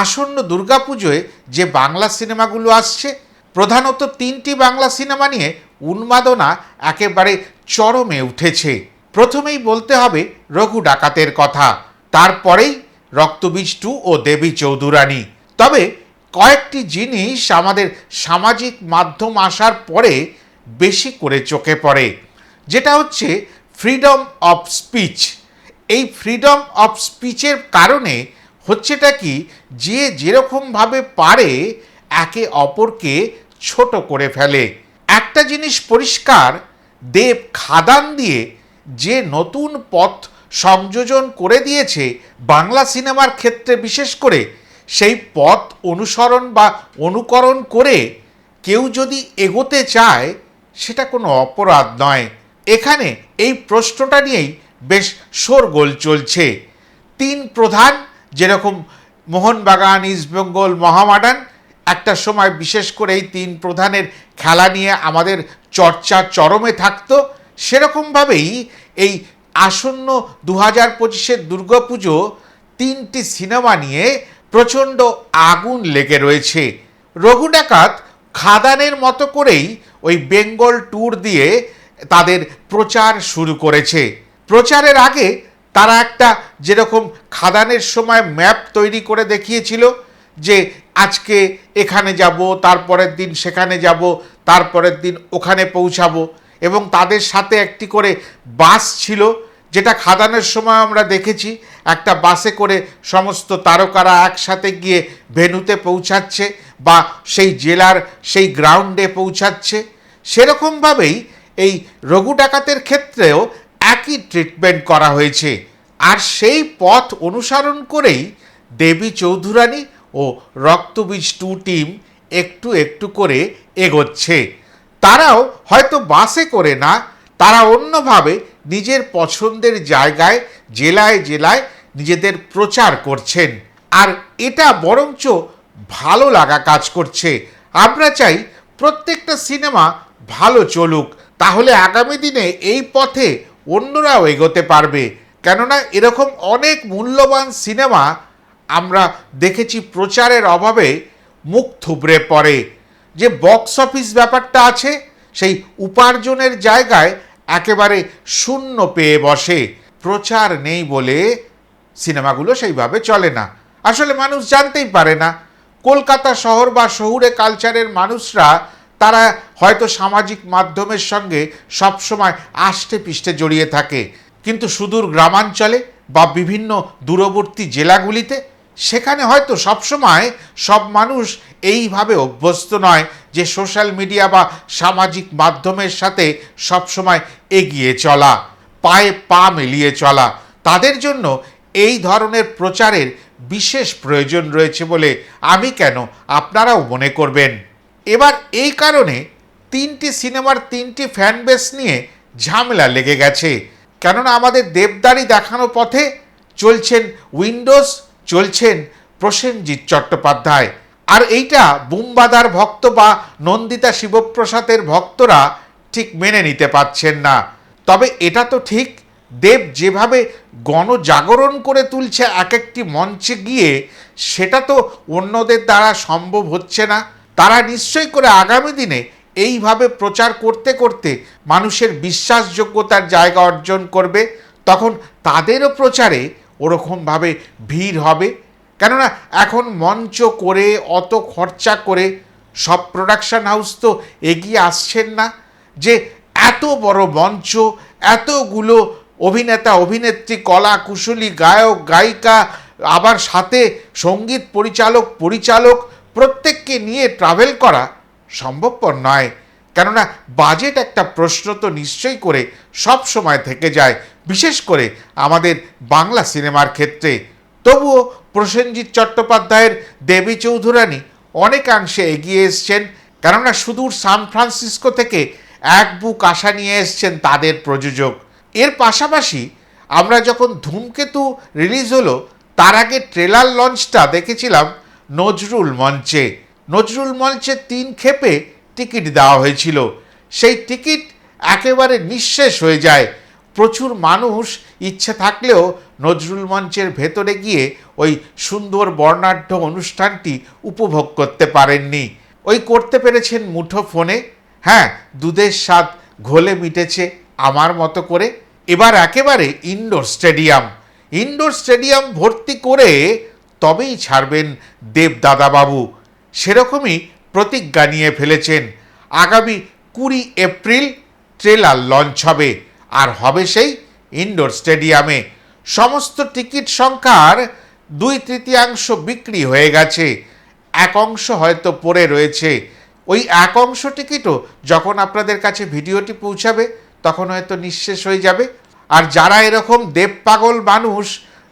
আসন্ন দুর্গাপুজোয় যে বাংলা সিনেমাগুলো আসছে, প্রধানত তিনটি বাংলা সিনেমা নিয়ে উন্মাদনা একেবারে চরমে উঠেছে। প্রথমেই বলতে হবে রঘু ডাকাতের কথা। তারপরেই রক্তবীজ টু ও দেবী চৌধুরানী। তবে কয়েকটি জিনিস আমাদের সামাজিক মাধ্যম আসার পরে বেশি করে চোখে পড়ে। যেটা হচ্ছে ফ্রিডম অফ স্পিচ। এই ফ্রিডম অফ স্পিচের কারণে হচ্ছেটা কি? যে যেরকমভাবে পারে, একে অপরকে ছোট করে ফেলে। একটা জিনিস পরিষ্কার, দেব খাদান দিয়ে যে নতুন পথ সংযোজন করে দিয়েছে বাংলা সিনেমার ক্ষেত্রে বিশেষ করে, সেই পথ অনুসরণ বা অনুকরণ করে কেউ যদি এগোতে চায়, সেটা কোনো অপরাধ নয়। এখানে এই প্রশ্নটা নিয়েই বেশ শোরগোল চলছে। তিন প্রধান যেরকম মোহনবাগান ইস্টবেঙ্গল মহামাডান, একটা সময় বিশেষ করে এই তিন প্রধানের খেলা নিয়ে আমাদের চর্চা চরমে থাকতো, সেরকমভাবেই এই আসন্ন দু হাজার পঁচিশের দুর্গাপুজো তিনটি সিনেমা নিয়ে প্রচণ্ড আগুন লেগে রয়েছে। রঘু ডাকাত খাদানের মতো করেই ওই বেঙ্গল ট্যুর দিয়ে তাদের প্রচার শুরু করেছে। প্রচারের আগে তারা একটা যেরকম খাদানের সময় ম্যাপ তৈরি করে দেখিয়েছিল যে আজকে এখানে যাব, তারপরের দিন সেখানে যাব, তারপরের দিন ওখানে পৌঁছাবো এবং তাদের সাথে একটি করে বাস ছিল যেটা খাদানের সময় আমরা দেখেছি। একটা বাসে করে সমস্ত তারকারা একসাথে গিয়ে ভেনুতে পৌঁছাচ্ছে বা সেই জেলার সেই গ্রাউন্ডে পৌঁছাচ্ছে। সেরকমভাবেই এই রঘু ডাকাতের ক্ষেত্রেও একই ট্রিটমেন্ট করা হয়েছে। আর সেই পথ অনুসরণ করেই দেবী চৌধুরানী ও রক্তবীজ টু টিম একটু একটু করে এগোচ্ছে। তারাও হয়তো বাসে করে না, তারা অন্যভাবে নিজের পছন্দের জায়গায় জেলায় জেলায় নিজেদের প্রচার করছেন। আর এটা বরঞ্চ ভালো লাগা কাজ করছে। আমরা চাই প্রত্যেকটা সিনেমা ভালো চলুক, তাহলে আগামী দিনে এই পথে অন্যরাও এগোতে পারবে। কেননা এরকম অনেক মূল্যবান সিনেমা আমরা দেখেছি প্রচারের অভাবে মুখ থুবড়ে পড়ে। যে বক্স অফিস ব্যাপারটা আছে, সেই উপার্জনের জায়গায় একেবারে শূন্য পেয়ে বসে। প্রচার নেই বলে সিনেমাগুলো সেইভাবে চলে না। আসলে মানুষ জানতেই পারে না, কলকাতা শহর বা শহুরে কালচারের মানুষরা, তারা হয়তো সামাজিক মাধ্যমের সঙ্গে সবসময় আষ্টে পিষ্টে জড়িয়ে থাকে। কিন্তু সুদূর গ্রামাঞ্চলে বা বিভিন্ন দূরবর্তী জেলাগুলিতে, সেখানে হয়তো সবসময় সব মানুষ এইভাবে অভ্যস্ত নয় যে সোশ্যাল মিডিয়া বা সামাজিক মাধ্যমের সাথে সবসময় এগিয়ে চলা, পায়ে পা মিলিয়ে চলা। তাদের জন্য এই ধরনের প্রচারের বিশেষ প্রয়োজন রয়েছে বলে আমি কেন আপনারাও মনে করবেন। এবার এই কারণে তিনটি সিনেমার তিনটি ফ্যান বেস নিয়ে ঝামেলা লেগে গেছে। কেননা আমাদের দেবদারি দেখানো পথে চলছেন উইন্ডোজ, চলছেন প্রসেনজিৎ চট্টোপাধ্যায়। আর এইটা বুম্বাদার ভক্ত বা নন্দিতা শিবপ্রসাদের ভক্তরা ঠিক মেনে নিতে পারছেন না। তবে এটা তো ঠিক, দেব যেভাবে গণজাগরণ করে তুলছে এক একটি মঞ্চে গিয়ে, সেটা তো অন্যদের দ্বারা সম্ভব হচ্ছে না। তারা নিশ্চয় করে আগামী দিনে এইভাবে প্রচার করতে করতে মানুষের বিশ্বাসযোগ্যতার জায়গা অর্জন করবে, তখন তাদেরও প্রচারে ওরকমভাবে ভিড় হবে। কেননা এখন মঞ্চ করে, অত খরচা করে সব প্রোডাকশন হাউস তো এগিয়ে আসছেন না। যে এত বড় মঞ্চ, এতগুলো অভিনেতা, অভিনেত্রী, কলা, কুশলী, গায়ক, গায়িকা, আবার সাথে সংগীত পরিচালক পরিচালক, প্রত্যেককে নিয়ে ট্রাভেল করা সম্ভবপর নয়। কেননা বাজেট একটা প্রশ্ন তো নিশ্চয়ই করে সব সময় থেকে যায়, বিশেষ করে আমাদের বাংলা সিনেমার ক্ষেত্রে। তবুও প্রসেনজিৎ চট্টোপাধ্যায়ের দেবী চৌধুরানী অনেকাংশে এগিয়ে এসছেন, কেননা সুদূর সান ফ্রান্সিসকো থেকে এক বুক আশা নিয়ে এসছেন তাদের প্রযোজক। এর পাশাপাশি আমরা যখন ধূমকেতু রিলিজ হলো, তার আগে ট্রেলার লঞ্চটা দেখেছিলাম নজরুল মঞ্চে। নজরুল মঞ্চে তিন ক্ষেপে টিকিট দেওয়া হয়েছিল। সেই টিকিট একেবারে নিঃশেষ হয়ে যায়। প্রচুর মানুষ ইচ্ছে থাকলেও নজরুল মঞ্চের ভেতরে গিয়ে ওই সুন্দর বর্ণাঢ্য অনুষ্ঠানটি উপভোগ করতে পারেননি। ওই করতে পেরেছেন মুঠো ফোনে। হ্যাঁ দুধের স্বাদ ঘোলে মিটেছে আমার মতো করে। এবার একেবারে ইনডোর স্টেডিয়াম। ইনডোর স্টেডিয়াম ভর্তি করে তবেই ছাড়বেন দেবদাদাবাবু। সেরকমই প্রতিজ্ঞা নিয়ে ফেলেছেন। আগামী কুড়ি এপ্রিল ট্রেলার লঞ্চ হবে, আর হবে সেই ইনডোর স্টেডিয়ামে। সমস্ত টিকিট সংখ্যার দুই তৃতীয়াংশ বিক্রি হয়ে গেছে। এক অংশ হয়তো পড়ে রয়েছে। ওই এক অংশ টিকিটও যখন আপনাদের কাছে ভিডিওটি পৌঁছাবে, তখন হয়তো নিঃশেষ হয়ে যাবে। আর যারা এরকম দেব পাগল মানুষ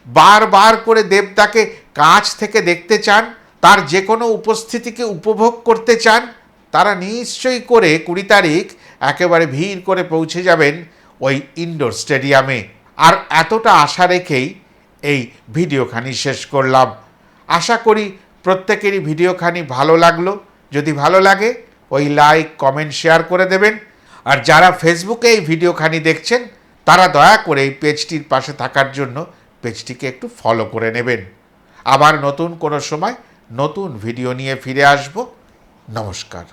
বারবার করে দেবতাকে কাছ থেকে দেখতে চান তার যে কোনো উপস্থিতিকে উপভোগ করতে চান, তারা নিশ্চয়ই করে কুড়ি তারিখ একেবারে ভিড় করে পৌঁছে যাবেন ওই ইনডোর স্টেডিয়ামে। আর এতটা আশা রেখেই এই ভিডিওখানি শেষ করলাম। আশা করি প্রত্যেকেরই ভিডিওখানি ভালো লাগল। যদি ভালো লাগে, ওই লাইক, কমেন্ট, শেয়ার করে দেবেন। আর যারা ফেসবুকে এই ভিডিওখানি দেখছেন, তারা দয়া করে এই পেজটির পাশে থাকার জন্য পেজটিকে একটু ফলো করে নেবেন। আবার নতুন কোনো সময় নতুন ভিডিও নিয়ে ফিরে আসব। নমস্কার।